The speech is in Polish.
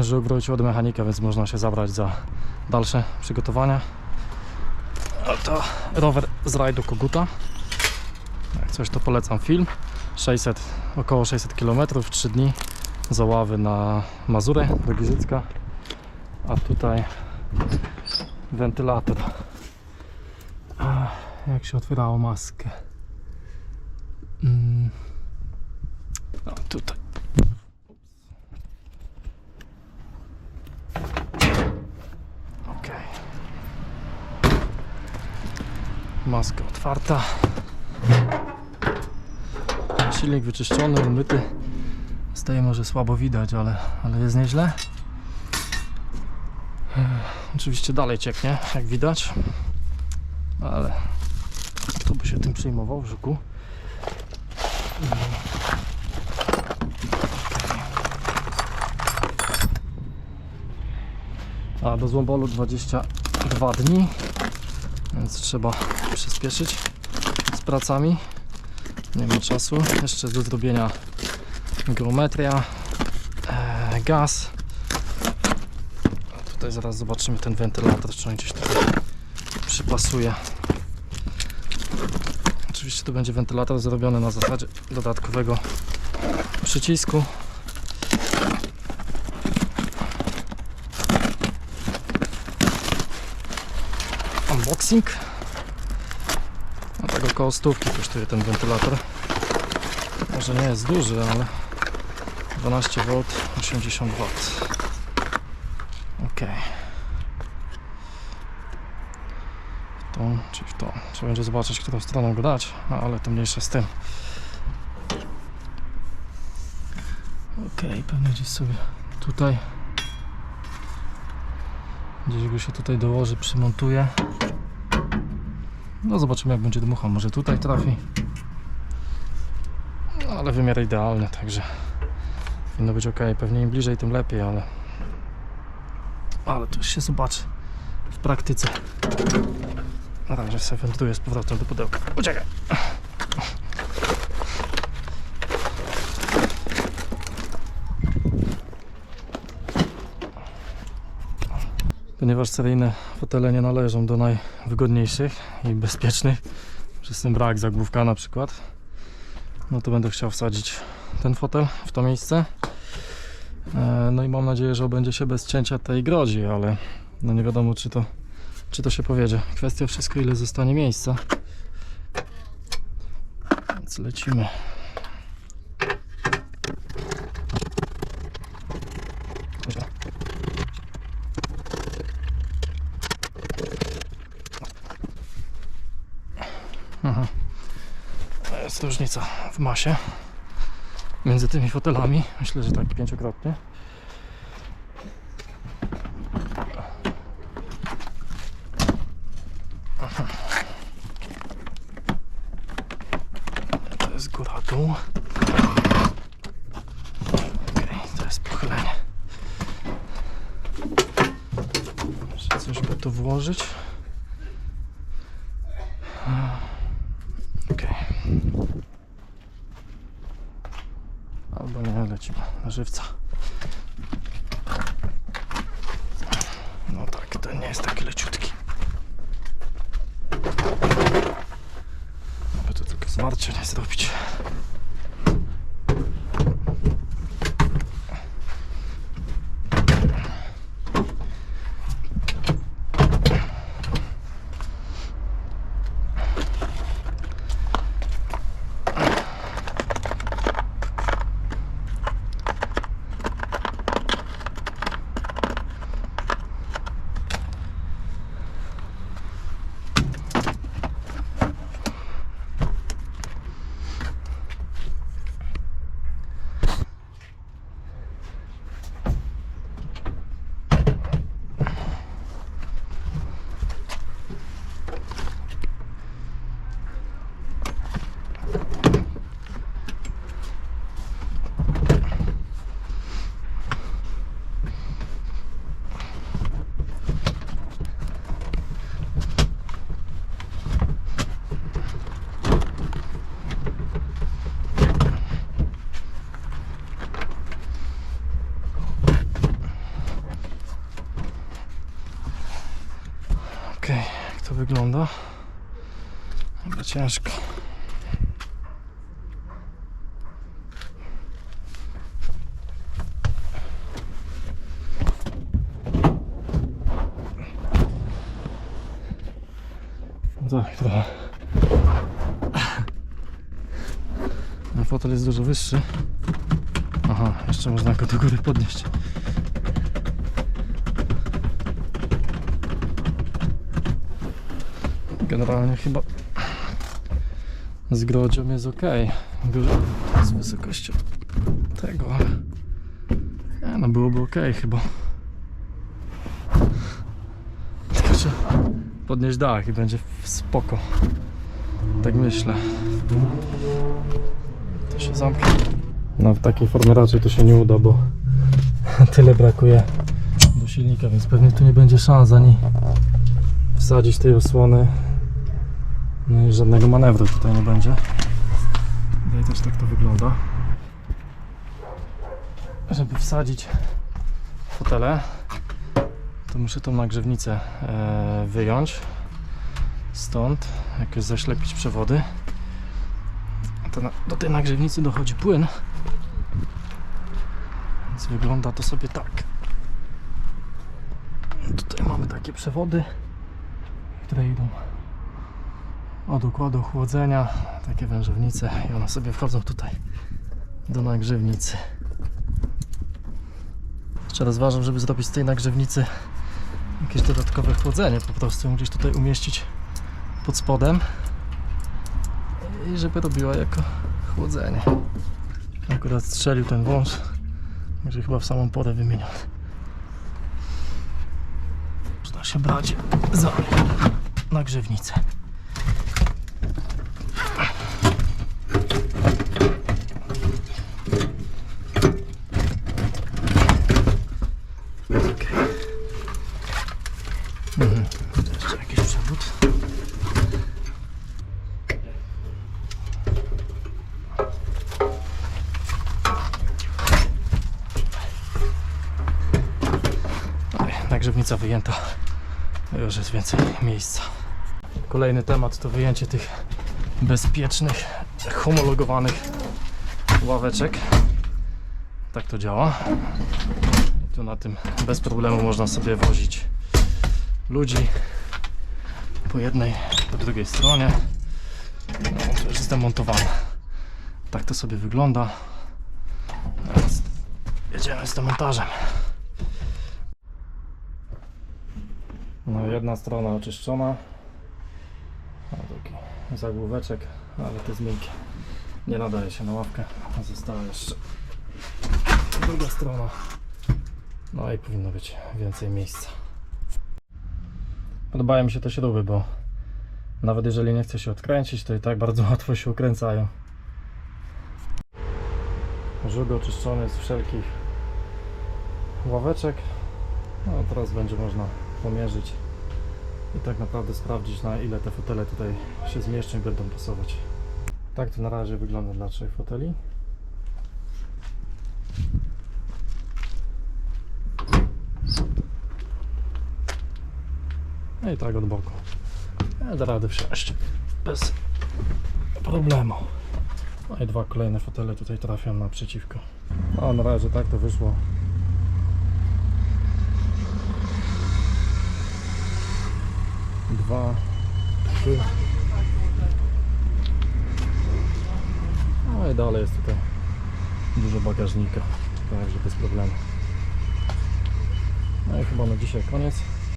Żuk wrócił od mechanika, więc można się zabrać za dalsze przygotowania. Oto rower z rajdu Koguta. Jak coś to polecam film. 600, około 600 km, 3 dni z Oławy na Mazurę do Giżycka. A tutaj wentylator. Ach, Jak się otwierało maskę. Mm. O, tutaj. Maska otwarta. Silnik wyczyszczony, umyty. Z tej może słabo widać, ale, ale jest nieźle. Oczywiście dalej cieknie, jak widać. Ale kto by się tym przejmował w żuku? A do złombolu 22 dni, więc trzeba przyspieszyć z pracami. Nie ma czasu. Jeszcze do zrobienia geometria, e, gaz. Tutaj zaraz zobaczymy ten wentylator, czy on gdzieś tutaj przypasuje. Oczywiście to będzie wentylator zrobiony na zasadzie dodatkowego przycisku. Unboxing. No tak około stówki kosztuje ten wentylator. Może nie jest duży, ale 12 V, 80 W. Ok. W tą czy w tą. Trzeba będzie zobaczyć, którą stroną go dać, no, ale to mniejsze z tym. Ok, pewnie gdzieś sobie tutaj. Gdzieś go się tutaj dołoży, przymontuje. No zobaczymy jak będzie dmuchał. Może tutaj trafi. No, ale wymiar idealny, także powinno być ok. Pewnie im bliżej, tym lepiej, ale ale to już się zobaczy w praktyce. Na razie sobie wędruję z powrotem do pudełka. Uciekaj! Ponieważ seryjne fotele nie należą do najwygodniejszych i bezpiecznych, przez ten brak zagłówka na przykład, no to będę chciał wsadzić ten fotel w to miejsce. E, No i mam nadzieję, że obędzie się bez cięcia tej grodzi, ale no nie wiadomo czy to, czy to się powiedzie. Kwestia wszystko ile zostanie miejsca. Więc lecimy. Dobra. Aha. To Jest różnica w masie między tymi fotelami. Myślę, że tak pięciokrotnie. To jest góra dół. Okej, to jest pochylenie. Muszę coś by tu włożyć. Wygląda. Chyba ciężko. Tak, trochę. Ten fotel jest dużo wyższy. Aha, jeszcze można go do góry podnieść. Generalnie chyba z grodzią jest ok. Z wysokością tego, ale no byłoby ok chyba. Tylko że podnieść dach i będzie spoko. Tak myślę. To się zamknie. No w takiej formie raczej to się nie uda, bo tyle brakuje do silnika, więc pewnie tu nie będzie szans ani wsadzić tej osłony. I żadnego manewru tutaj nie będzie. Tutaj też tak to wygląda. Żeby wsadzić fotele, to muszę tą nagrzewnicę e, wyjąć stąd, jakoś zaślepić przewody. Na, do tej nagrzewnicy dochodzi płyn. Więc wygląda to sobie tak. Tutaj mamy takie przewody, które idą od układu chłodzenia, takie wężownice i one sobie wchodzą tutaj do nagrzewnicy. Jeszcze rozważam, żeby zrobić z tej nagrzewnicy jakieś dodatkowe chłodzenie, po prostu ją gdzieś tutaj umieścić pod spodem i żeby robiła jako chłodzenie. Akurat strzelił ten wąż, także chyba w samą porę wymieniony. Można się brać za nagrzewnicę. Oj, Nagrzewnica wyjęta. Już jest więcej miejsca. Kolejny temat to wyjęcie tych bezpiecznych, homologowanych ławeczek. Tak to działa. Tu na tym bez problemu można sobie wozić ludzi po jednej, po drugiej stronie. No, to już jest demontowane. Tak to sobie wygląda. Teraz jedziemy z demontażem. No jedna strona oczyszczona. A taki zagłóweczek, ale jest miękkie. Nie nadaje się na ławkę. Została jeszcze druga strona. No i powinno być więcej miejsca. Podobają mi się te śruby, bo nawet jeżeli nie chce się odkręcić, to i tak bardzo łatwo się ukręcają. Żółty oczyszczony z wszelkich ławeczek. No teraz będzie można pomierzyć i tak naprawdę sprawdzić na ile te fotele tutaj się zmieszczą i będą pasować. Tak to na razie wygląda dla trzech foteli. No i tak od boku. Ja da radę wsiąść bez problemu. No i dwa kolejne fotele tutaj trafią naprzeciwko. No na razie tak to wyszło. Dwa, trzy. No i dalej jest tutaj dużo bagażnika, także bez problemu. No i chyba na dzisiaj koniec.